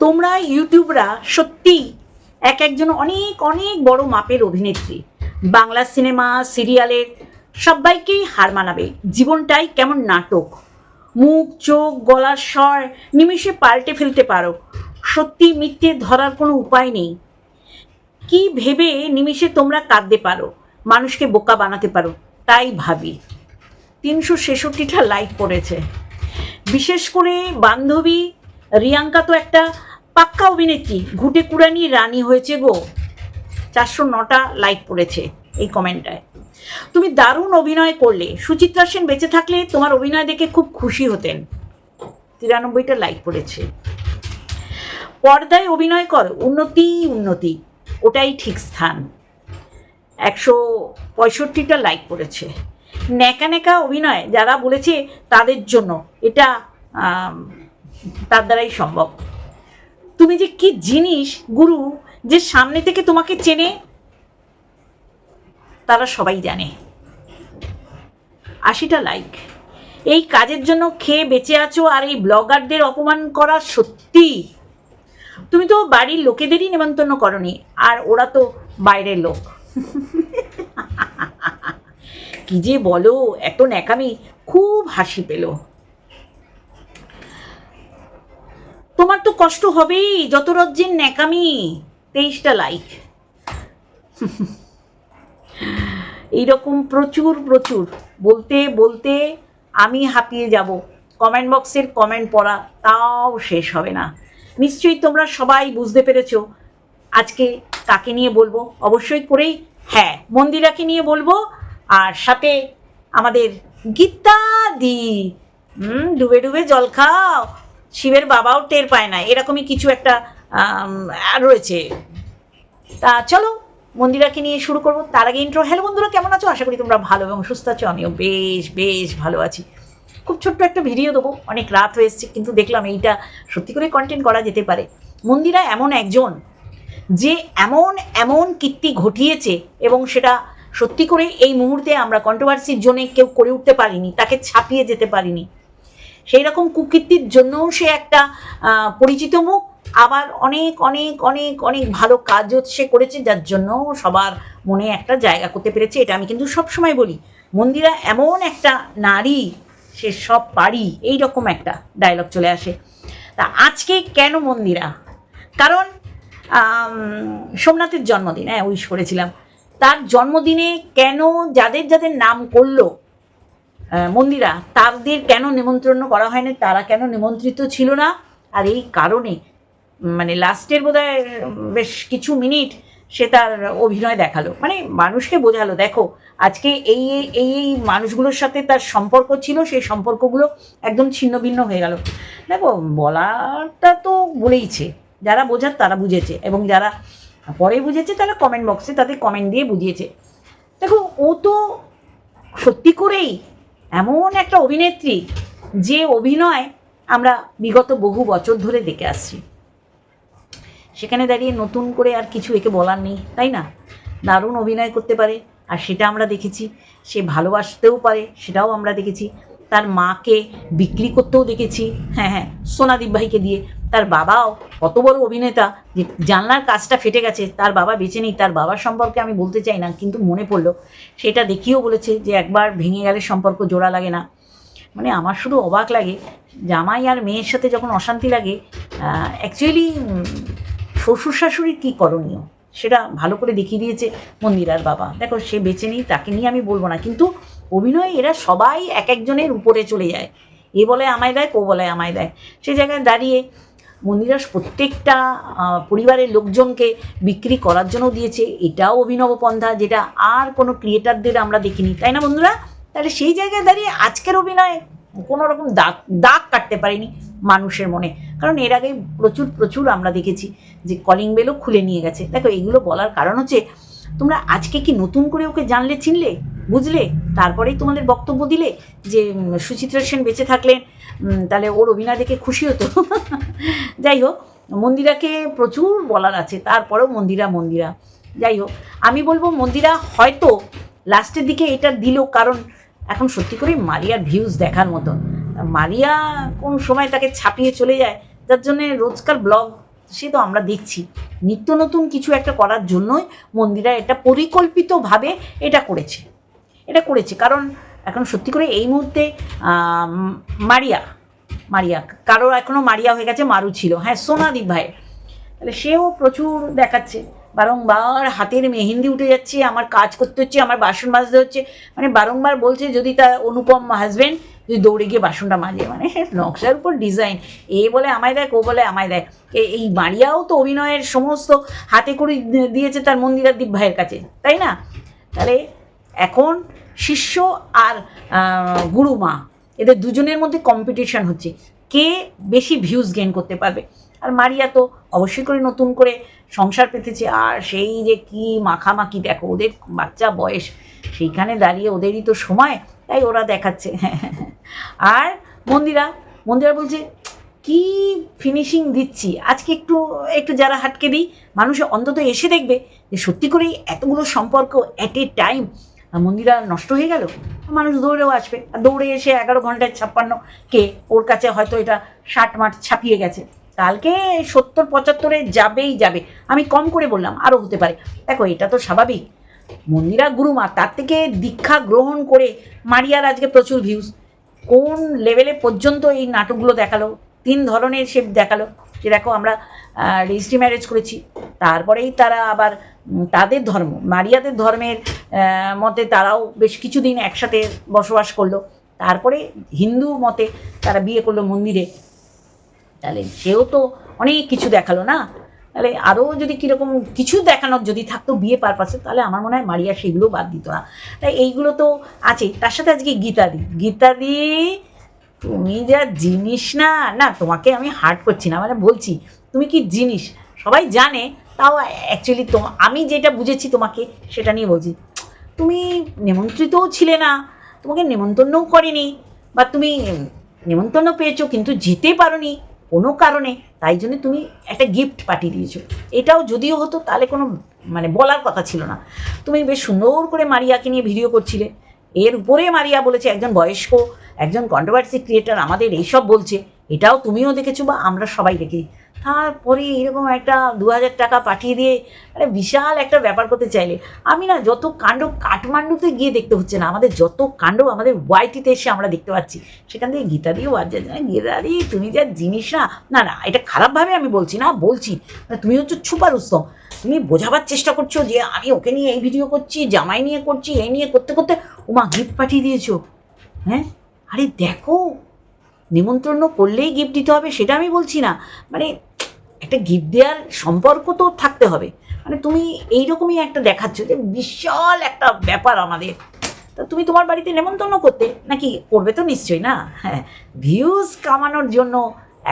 তোমরা ইউটিউবরা সত্যি এক একজন অনেক অনেক বড় মাপের অভিনেত্রী। বাংলা সিনেমা, সিরিয়ালের সবাইকেই হার মানাবে। জীবনটাই কেমন নাটক। মুখ, চোখ, গলার স্বর নিমিষে পাল্টে ফেলতে পারো। সত্যি মিথ্যে ধরার কোনো উপায় নেই। কি ভেবে নিমিষে তোমরা কাঁদতে পারো? মানুষকে বোকা বানাতে পারো। তাই ভাবি। তিনশো ছেষট্টিটা লাইক পড়েছে। বিশেষ করে বান্ধবী রিয়াঙ্কা তো একটা পাক্কা অভিনেত্রী, ঘুটে কুড়ানি রানী হয়েছে গো। চারশো নটা লাইক পড়েছে এই কমেন্টটায় তুমি দারুণ অভিনয় করলে। সুচিত্রা সেন বেঁচে থাকলে তোমার অভিনয় দেখে খুব খুশি হতেন। তিরানব্বইটা লাইক পড়েছে। পর্দায় অভিনয় কর, উন্নতি উন্নতি, ওটাই ঠিক স্থান। একশো পঁয়ষট্টিটা লাইক পড়েছে। ন্যাকা ন্যাকা অভিনয় যারা বলেছে তাদের জন্য এটা তার দ্বারাই সম্ভব। তুমি যে কি জিনিস, গুরু, যে সামনে থেকে তোমাকে চেনে, তারা সবাই জানে। আশিটা লাইক এই কাজের জন্য খেয়ে বেঁচে আছো আর এই ব্লগারদের অপমান করা সত্যি। তুমি তো বাড়ির লোকেদেরই নেমন্তন্ন করনি, আর ওরা তো বাইরের লোক। কি যে বলো, এত ন্যাকামি, খুব হাসি পেল। তোমার তো কষ্ট হবেই, যত রাজ্যের ন্যাকামি। তেইশটা লাইক এইরকম প্রচুর প্রচুর। বলতে বলতে আমি হাঁপিয়ে যাব। কমেন্ট বক্সের কমেন্ট পড়া তাও শেষ হবে না। নিশ্চয়ই তোমরা সবাই বুঝতে পেরেছ আজকে কাকে নিয়ে বলব। অবশ্যই করেই হ্যাঁ মন্দিরাকে নিয়ে বলব। আর সাথে আমাদের গীতা দি হুম, ডুবে ডুবে জল খাও। শিবের বাবাও টের পায় না, এরকমই কিছু একটা রয়েছে। তা চলো, মন্দিরাকে নিয়ে শুরু করব। তার আগে ইন্ট্রো হ্যালো বন্ধুরা, কেমন আছো? আশা করি তোমরা ভালো এবং সুস্থ আছো। আমিও বেশ বেশ ভালো আছি। খুব ছোট্ট একটা ভিডিও দেবো। অনেক রাত হয়ে এসছে, কিন্তু দেখলাম এইটা সত্যি করে কন্টেন্ট করা যেতে পারে। মন্দিরা এমন একজন যে এমন এমন কীর্তি ঘটিয়েছে এবং সেটা সত্যি করে এই মুহূর্তে আমরা কন্ট্রোভার্সির জন্য কেউ করে উঠতে পারিনি, তাকে ছাপিয়ে যেতে পারিনি। সেই রকম কুকীর্তির জন্যও সে একটা পরিচিত মুখ। আবার অনেক অনেক অনেক অনেক ভালো কাজও সে করেছে, যার জন্য সবার মনে একটা জায়গা করতে পেরেছে। এটা আমি কিন্তু সবসময় বলি, মন্দিরা এমন একটা নারী, সে সব পারি এই রকম একটা ডায়লগ চলে আসে। তা আজকে কেন মন্দিরা? কারণ সোমনাথের জন্মদিন হ্যাঁ উইশ করেছিলাম। তার জন্মদিনে কেন যাদের যাদের নাম করল মন্দিরা, তাদের কেন নিমন্ত্রণ করা হয়নি? তারা কেন নিমন্ত্রিত ছিল না? আর এই কারণে মানে লাস্টের বোধহয় বেশ কিছু মিনিট সে তার অভিনয় দেখাল। মানে মানুষকে বোঝালো, দেখো, আজকে এই, এই- এই এই মানুষগুলোর সাথে তার সম্পর্ক ছিল, সেই সম্পর্কগুলো একদম ছিন্ন ভিন্ন হয়ে গেল। দেখো, বলাটা তো বলেইছে। যারা বোঝার, তারা বুঝেছে। এবং যারা পরে বুঝেছে, তারা কমেন্ট বক্সে তাদের কমেন্ট দিয়ে বুঝিয়েছে। দেখো, ও তো সত্যি করেই এমন একটা অভিনেত্রী যে অভিনয় আমরা বিগত বহু বছর ধরে দেখে আসছি। সেখানে দাঁড়িয়ে নতুন করে আর কিছু একে বলার নেই, তাই না? দারুণ অভিনয় করতে পারে, আর সেটা আমরা দেখেছি। সে ভালোবাসতেও পারে, সেটাও আমরা দেখেছি। তার মাকে বিক্রি করতেও দেখেছি। হ্যাঁ হ্যাঁ সোনাদীপ ভাইকে দিয়ে। তার বাবাও কত বড় অভিনেতা যে জানলার কাজটা ফেটে গেছে, তার বাবা বেঁচে নেই, তার বাবার সম্পর্কে আমি বলতে চাই না, কিন্তু মনে পড়ল। সেটা দেখিয়েও বলেছে যে একবার ভেঙে গেলে সম্পর্ক জোড়া লাগে না। মানে আমার শুধু অবাক লাগে, জামাই আর মেয়ের সাথে যখন অশান্তি লাগে অ্যাকচুয়ালি শ্বশুর শাশুড়ির কী করণীয়? সেটা ভালো করে দেখিয়ে দিয়েছে মন্দিরার বাবা। দেখো, সে বেঁচে নেই, তাকে নিয়ে আমি বলব না, কিন্তু অভিনয় এরা সবাই এক একজনের উপরে চলে যায়। এ বলে আমায় দেয় কো বলে আমায় দেয়। সেই জায়গায় দাঁড়িয়ে মন্দিরার প্রত্যেকটা পরিবারের লোকজনকে বিক্রি করার জন্য দিয়েছে। এটাও অভিনব পন্থা যেটা আর কোনো ক্রিয়েটারদের আমরা দেখিনি। তাই না বন্ধুরা? তাহলে সেই জায়গায় দাঁড়িয়ে আজকের অভিনয় কোনো রকম দাগ দাগ কাটতে পারিনি মানুষের মনে। কারণ এর আগে প্রচুর প্রচুর আমরা দেখেছি যে কলিং বেলও খুলে নিয়ে গেছে। দেখো, এগুলো বলার কারণ হচ্ছে, তোমরা আজকে কি নতুন করে ওকে জানলে, চিনলে? বুঝলে? তারপরেই তোমাদের বক্তব্য দিলে যে সুচিত্রা সেন বেঁচে থাকলেন তাহলে ওর অভিনয় দেখে খুশি হতো। যাই হোক, মন্দিরাকে প্রচুর বলার আছে, তারপরেও মন্দিরা মন্দিরা। যাই হোক, আমি বলব মন্দিরা হয়তো লাস্টের দিকে এটা দিল, কারণ এখন সত্যি করে মারিয়ার ভিউজ দেখার মতন। মারিয়া কোন সময় তাকে ছাপিয়ে চলে যায়, যার জন্যে রোজকার ব্লগ সে তো আমরা দেখছি। নিত্য নতুন কিছু একটা করার জন্যই মন্দিরা এটা পরিকল্পিতভাবে এটা করেছে। এটা করেছে। কারণ এখন সত্যি করে এই মুহূর্তে মারিয়া মারিয়া, কারোর এখনও মারিয়া হয়ে গেছে, মারু ছিল। হ্যাঁ সোনাদীপ ভাইয়ের তাহলে সেও প্রচুর দেখাচ্ছে। বারংবার হাতের মেহেন্দি উঠে যাচ্ছে, আমার কাজ করতে হচ্ছে, আমার বাসন মাজতে হচ্ছে। মানে বারংবার বলছে যদি তার অনুপম হাজবেন্ড যদি দৌড়ে গিয়ে বাসনটা মাজে। মানে নকশার উপর ডিজাইন এ বলে আমায় দেখ, ও বলে আমায় দেখ। এই মারিয়াও তো অভিনয়ের সমস্ত হাতে করে দিয়েছে তার মন্দিরাদ্বীপ ভাইয়ের কাছে। তাই না? তাহলে এখন শিষ্য আর গুরুমা এদের দুজনের মধ্যে কম্পিটিশন হচ্ছে। কে বেশি ভিউজ গেইন করতে পারবে? আর মারিয়া তো অবশ্যই করে নতুন করে সংসার পেতেছে। আর সেই যে কি মাখামাখি, দেখো ওদের বাচ্চা বয়স, সেইখানে দাঁড়িয়ে ওদেরই তো সময়, তাই ওরা দেখাচ্ছে। আর মন্দিরা মন্দিরা বলছে, কি ফিনিশিং দিচ্ছি? আজকে একটু একটু যারা হাটকে দিই, মানুষ অন্তত এসে দেখবে যে সত্যি করেই এতগুলো সম্পর্ক অ্যাট এ টাইম মন্দিরা নষ্ট হয়ে গেল? মানুষ দৌড়েও আসবে। আর দৌড়ে এসে এগারো ঘন্টায় ছাপ্পান্ন কে ওর কাছে হয়তো এটা ষাট মাঠ ছাপিয়ে গেছে। কালকে সত্তর, পঁচাত্তরে যাবেই যাবে। আমি কম করে বললাম আরও হতে পারে। দেখো, এটা তো স্বাভাবিক। মন্দিরা গুরুমা, তার থেকে দীক্ষা গ্রহণ করে মারিয়ার আজকে প্রচুর ভিউজ কোন লেভেলে পর্যন্ত এই নাটকগুলো দেখাল? তিন ধরনের সে দেখাল। যে দেখো আমরা রেজিস্ট্রি ম্যারেজ করেছি, তারপরেই তারা আবার তাদের ধর্ম, মারিয়াদের ধর্মের মতে তারাও বেশ কিছুদিন একসাথে বসবাস করল। তারপরে হিন্দু মতে তারা বিয়ে করল মন্দিরে। তাহলে সেও তো অনেক কিছু দেখাল না? তাহলে আরও যদি কীরকম কিছু দেখানোর যদি থাকতো বিয়ে পারপাসে তাহলে আমার মনে হয় মারিয়া সেগুলো বাদ দিত না। তাই এইগুলো তো আছে তার সাথে আজকে গীতাদি। গীতাদি তুমি যা জিনিস না না, তোমাকে আমি হার্ট করছি না মানে বলছি, তুমি কি জিনিস? সবাই জানে, তাও অ্যাকচুয়ালি তো আমি যেটা বুঝেছি তোমাকে, সেটা নিয়ে বলছি, তুমি নিমন্ত্রিতও ছিলে না, তোমাকে নেমন্তন্নও করেনি, বা তুমি নেমন্তন্ন পেয়েছ কিন্তু যেতে পারোনি কোনো কারণে, তাই জন্য তুমি একটা গিফট পাঠিয়ে দিয়েছ। এটাও যদিও হতো, তাহলে কোনো মানে বলার কথা ছিল না। তুমি বেশ সুন্দর করে মারিয়াকে নিয়ে ভিডিও করছিলে। এর উপরে মারিয়া বলেছে, একজন বয়স্ক, একজন কন্ট্রোভার্সি ক্রিয়েটার আমাদের এইসব বলছে, এটাও তুমিও দেখেছ বা আমরা সবাই দেখি তারপরে এরকম একটা দু হাজার টাকা পাঠিয়ে দিয়ে আরে বিশাল একটা ব্যাপার করতে চাইলে, আমি না যত কাণ্ড কাঠমান্ডুতে গিয়ে দেখতে হচ্ছে না, আমাদের যত কাণ্ড আমাদের ওয়াইটিতে এসে আমরা দেখতে পাচ্ছি, সেখান থেকে গীতা দিয়েও বাদ যাচ্ছে না গীতাদি তুমি যা জিনিস না না না, এটা খারাপভাবে আমি বলছি না, বলছি মানে তুমি হচ্ছে ছুপার উস্তম তুমি বোঝাবার চেষ্টা করছ যে আমি ওকে নিয়ে এই ভিডিও করছি, জামাই নিয়ে করছি, এই নিয়ে করতে করতে ওমা গিফট পাঠিয়ে দিয়েছ। হ্যাঁ? আরে দেখো, নিমন্ত্রণ করলেই গিফট দিতে হবে, সেটা আমি বলছি না। মানে একটা গিফট দেওয়ার সম্পর্ক তো থাকতে হবে। মানে তুমি এইরকমই একটা দেখাচ্ছ যে বিশাল একটা ব্যাপার আমাদের। তা তুমি তোমার বাড়িতে নেমন্তন্ন করতে? নাকি করবে তো নিশ্চয়ই না? হ্যাঁ ভিউজ কামানোর জন্য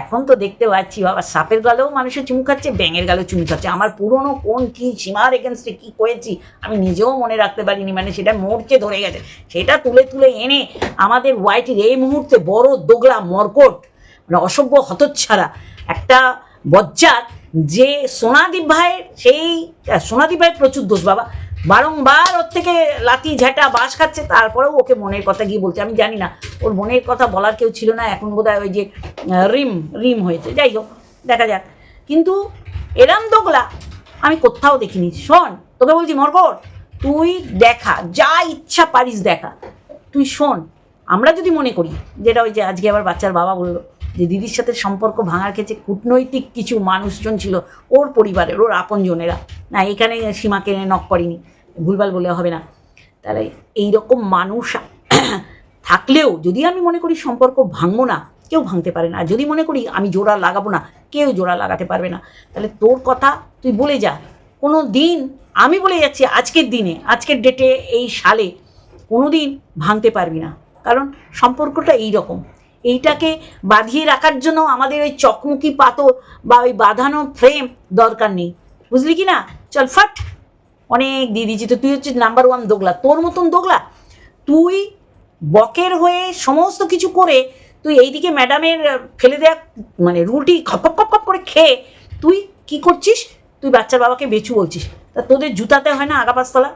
এখন তো দেখতে পাচ্ছি, বাবা, সাপের গালেও মানুষের চুমু খাচ্ছে, ব্যাঙের গালেও চুমু খাচ্ছে। আমার পুরনো কোন কী সীমার এগেনস্টে কী করেছি, আমি নিজেও মনে রাখতে পারিনি মানে সেটা মরচে ধরে গেছে। সেটা তুলে তুলে এনে আমাদের হোয়াইটের এই মুহূর্তে বড় দোগলা মরকট মানে অসভ্য হতচ্ছাড়া একটা বজ্জাত যে সোনাদীপ ভাইয়ের সেই, সোনাদীপ ভাইয়ের প্রচুর দোষ, বাবা। বারংবার ওর থেকে লাঠি ঝাঁটা বাস খাচ্ছে, তারপরেও ওকে মনের কথা গিয়ে বলছে। আমি জানি না, ওর মনের কথা বলার কেউ ছিল না, এখন বোধহয় ওই যে রিম রিম হয়েছে। যাই হোক, দেখা যাক। কিন্তু এরম দোগলা, আমি কোথাও দেখিনি। শোন, তোকে বলছি মরকট তুই দেখা, যা ইচ্ছা পারিস দেখা। তুই শোন, আমরা যদি মনে করি, যেটা ওই যে আজকে আবার বাচ্চার বাবা বলল, যে দিদির সাথে সম্পর্ক ভাঙার ক্ষেত্রে কূটনৈতিক কিছু মানুষজন ছিল, ওর পরিবারের, ওর আপনজনেরা। না, এখানে সীমাকে নক করেনি। ভুলভাল বলে হবে না। তাহলে এই রকম মানুষ থাকলেও যদি আমি মনে করি সম্পর্ক ভাঙবো না, কেউ ভাঙতে পারে না। আর যদি মনে করি আমি জোড়া লাগাবো না, কেউ জোড়া লাগাতে পারবে না। তাহলে তোর কথা তুই বলে যা। কোনো দিন আমি বলে যাচ্ছি আজকের দিনে, আজকের ডেটে এই সালে কোনো দিন ভাঙতে পারবি না। কারণ সম্পর্কটা এই রকম এইটাকে বাঁধিয়ে রাখার জন্য আমাদের ওই চকমুকি পাথর বা ওই বাঁধানো ফ্রেম দরকার নেই। বুঝলি কি না? চল ফাট। অনেক দিয়ে দিয়েছি তো তুই হচ্ছে নাম্বার ওয়ান দোগলা, তোর মতন দোগলা। তুই বকের হয়ে সমস্ত কিছু করে তুই এইদিকে ম্যাডামের ফেলে দেয়া মানে রুটি খপ খপ খপ করে খেয়ে তুই কি করছিস? তুই বাচ্চার বাবাকে বেচু বলছিস। তা তোদের জুতাতে হয় না আগা পাঁচতলা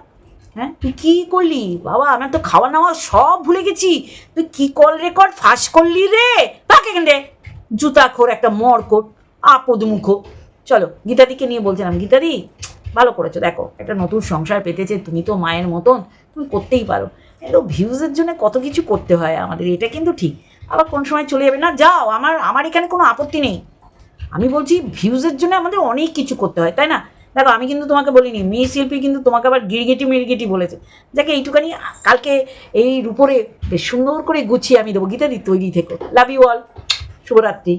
হ্যাঁ? তুই কি করলি? বাবা, আমার তো খাওয়া নাওয়া সব ভুলে গেছি। তুই কি কল রেকর্ড ফাঁস করলি রে? তাকে রে জুতা খোর, একটা মরকট আপদ মুখো। চলো, গীতাদিকে নিয়ে বলছিলাম, গীতাদি ভালো করেছ। দেখো, একটা নতুন সংসার পেতেছে তুমি তো মায়ের মতন, তুমি করতেই পারো। এত ভিউজের জন্য কত কিছু করতে হয় আমাদের, এটা কিন্তু ঠিক। আবার কোন সময় চলে যাবে না, যাও, আমার আমার এখানে কোনো আপত্তি নেই। আমি বলছি ভিউজের জন্য আমাদের অনেক কিছু করতে হয়, তাই না? দেখো, আমি কিন্তু তোমাকে বলিনি, মেয়ে শিল্পী কিন্তু তোমাকে আবার গিরগেটি মিরগেটি বলেছে। যাকে এইটুখানি কালকে এই রূপরে বেশ সুন্দর করে গুছিয়ে আমি দেবো, গীতাদি তৈরি থেকো। লাভ ইউ অল শুভরাত্রি।